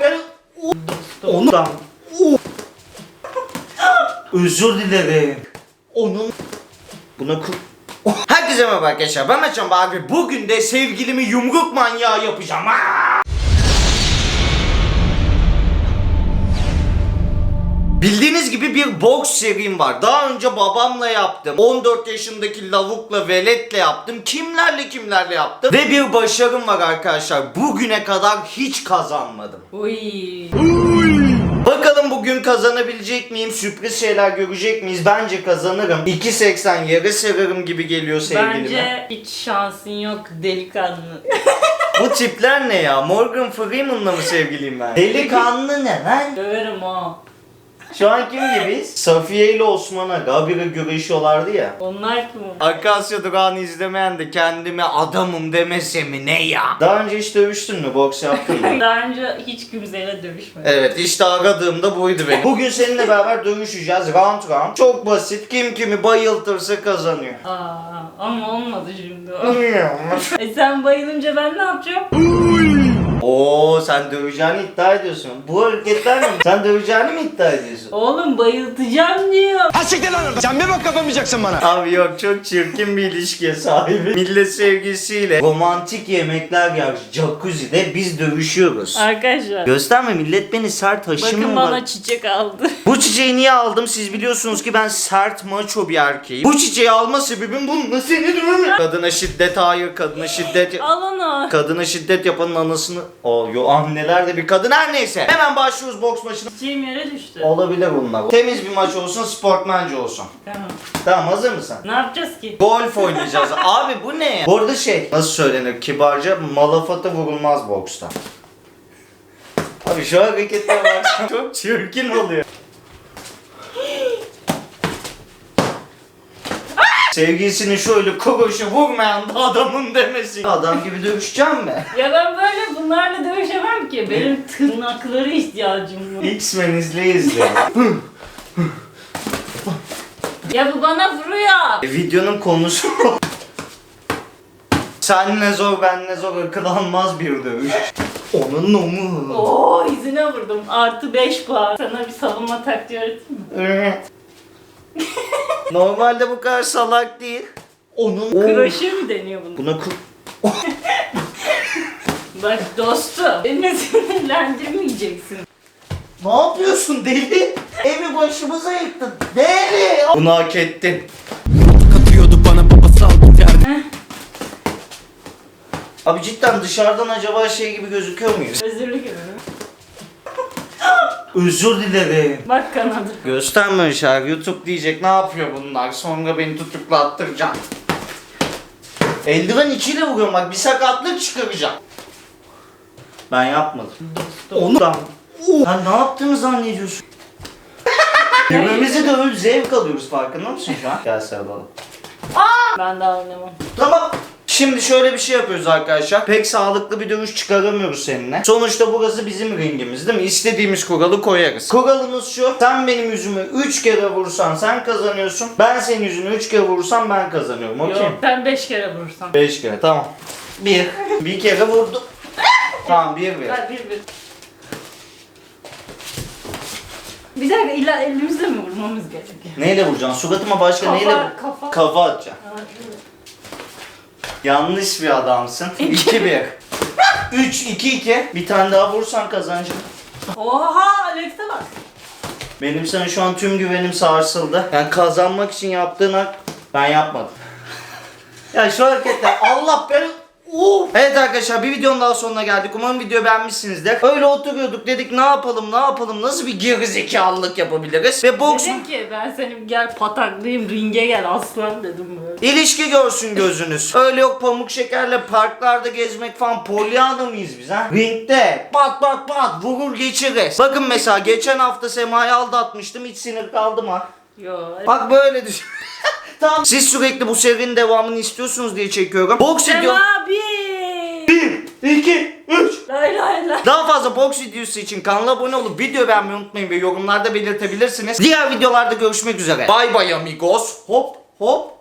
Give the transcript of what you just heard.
ben ondan özür dilerim. Onun buna Herkese merhaba arkadaşlar ben Meçhan abi bugün de sevgilimi yumruk manyağı yapacağım. Aa! Bildiğiniz gibi bir boks serim var. Daha önce babamla yaptım. 14 yaşındaki lavukla, veletle yaptım. Kimlerle kimlerle yaptım. Ve bir başarım var arkadaşlar. Bugüne kadar hiç kazanmadım. Uy. Bakalım bugün kazanabilecek miyim? Sürpriz şeyler görecek miyiz? Bence kazanırım. 2.80 yere sererim gibi geliyor sevgilime. Bence hiç şansın yok delikanlı. Bu tipler ne ya? Morgan Freeman'la mı sevgiliyim ben? Delikanlı ne lan? Döverim ha. Şu an kim gibiyiz? Safiye ile Osman Aga biri güreşiyorlardı ya. Onlar kim? Akasya Durağı'nı izlemeyen de kendime adamım demese mi ne ya? Daha önce hiç dövüştün mü? Boks yaptın mı? Daha önce hiç kimseyle dövüşmedim. Evet işte aradığımda buydu benim. Bugün seninle beraber dövüşeceğiz round round. Çok basit. Kim kimi bayıltırsa kazanıyor. Aa, ama olmadı şimdi o. e sen bayılınca ben ne yapacağım? Sen döveceğini iddia ediyorsun. Bu hareketler ne? Sen döveceğini mi iddia ediyorsun? Oğlum bayıltacağım diyor. Hassiktir lan oradan. Sen bir bak kapamayacaksın bana. Abi yok çok çirkin bir ilişkiye sahibi. Millet sevgisiyle romantik yemekler yer jacuzzi'de biz dövüşüyoruz. Arkadaşlar. Gösterme millet beni sert haşımı Bakın var. bana çiçek aldı. Bu çiçeği niye aldım? Siz biliyorsunuz ki ben sert maço bir erkeğim. Bu çiçeği alma sebebim bununla seni dövme. Kadına şiddet hayır, kadına şiddet... Al onu. Kadına şiddet yapanın anasını... O yo anneler de bir kadın her neyse. Hemen başlıyoruz boks maçına. Çiçeğim yere düştü. Olabilir bunlar. Temiz bir maç olsun, sportmence olsun. Tamam. Tamam hazır mısın? Ne yapacağız ki? Golf oynayacağız. Abi bu ne ya? Bu arada şey nasıl söylenir kibarca malafata vurulmaz boksta. Abi şu hareketler var çok çirkin oluyor. Sevgilisini şöyle kokoşu vurmayan da adamın demesi. Adam gibi dövüşeceğim mi? Ya ben böyle bunlarla dövüşemem ki. Benim tırnaklara ihtiyacım var. X-Men izle izle. Ya bu bana vuruyor. E, Videonun konusu bu. Sen ne zor ben ne zor akıl almaz bir dövüş. Onun mu? Oo izine vurdum. Artı 5 puan. Sana bir savunma taktiği öğreteyim mi? Evet. Normalde bu kadar salak değil. Onun Kroşe mi deniyor bunu? Buna kul... Bak dostum. Beni sinirlendirmeyeceksin. Ne yapıyorsun deli? Evi başımıza yıktın. Deli! Bunu hak ettin. Katıyordu bana Heh, Abi cidden dışarıdan acaba şey gibi gözüküyor muyuz? özürlü gibi. Özür dilerim. Bak kanadı. Gösterme şarkı. YouTube diyecek ne yapıyor bunlar? Sonra beni tutuklattıracak. Eldiven içiyle vuruyorum bak bir sakatlık çıkaracağım. Ben yapmadım. Ondan. Sen ne yaptığını zannediyorsun? Birbirimizi dövüp zevk alıyoruz farkında mısın şu an? Gel sarılalım. Ben daha oynamam. Tamam. Şimdi şöyle bir şey yapıyoruz arkadaşlar. Pek sağlıklı bir dövüş çıkaramıyoruz seninle. Sonuçta burası bizim ringimiz değil mi? İstediğimiz kuralı koyarız. Kuralımız şu. Sen benim yüzüme 3 kere vursan sen kazanıyorsun. Ben senin yüzüne 3 kere vurursam ben kazanıyorum. Okey Yok sen 5 kere vurursan. 5 kere tamam. 1. Bir kere vurdum. tamam 1 1. Ver bir bir. Bir dakika illa elimizle mi vurmamız gerekiyor? Neyle vuracaksın? Suratıma başka Kafa, neyle vur- kafa. Kafa atacaksın. Ha, evet. Yanlış bir adamsın. 2 1. 3 2 2. Bir tane daha vursan kazanacaksın. Oha Alex'e bak. Benim sana şu an tüm güvenim sarsıldı. Yani kazanmak için yaptığın hak ben yapmadım. ya şu hareketler Allah beni Uf. Evet arkadaşlar bir videonun daha sonuna geldik. Umarım videoyu beğenmişsinizdir. Öyle oturuyorduk dedik ne yapalım ne yapalım nasıl bir gerizekalılık yapabiliriz. Ve boks Dedim ki ben seni gel pataklayayım ringe gel aslan dedim böyle. İlişki görsün gözünüz. Öyle yok pamuk şekerle parklarda gezmek falan polyana mıyız biz ha? Ringde pat pat pat vurur geçiririz. Bakın mesela geçen hafta Sema'yı aldatmıştım hiç sinir kaldım ha. Yo. Bak böyle düşün. Tamam. Siz sürekli bu serinin devamını istiyorsunuz diye çekiyorum. Boks video... Sema bir. 1, 2, 3. Lay lay lay. Daha fazla boks videosu için kanala abone olup video beğenmeyi unutmayın ve yorumlarda belirtebilirsiniz. Diğer videolarda görüşmek üzere. Bay bay amigos. Hop hop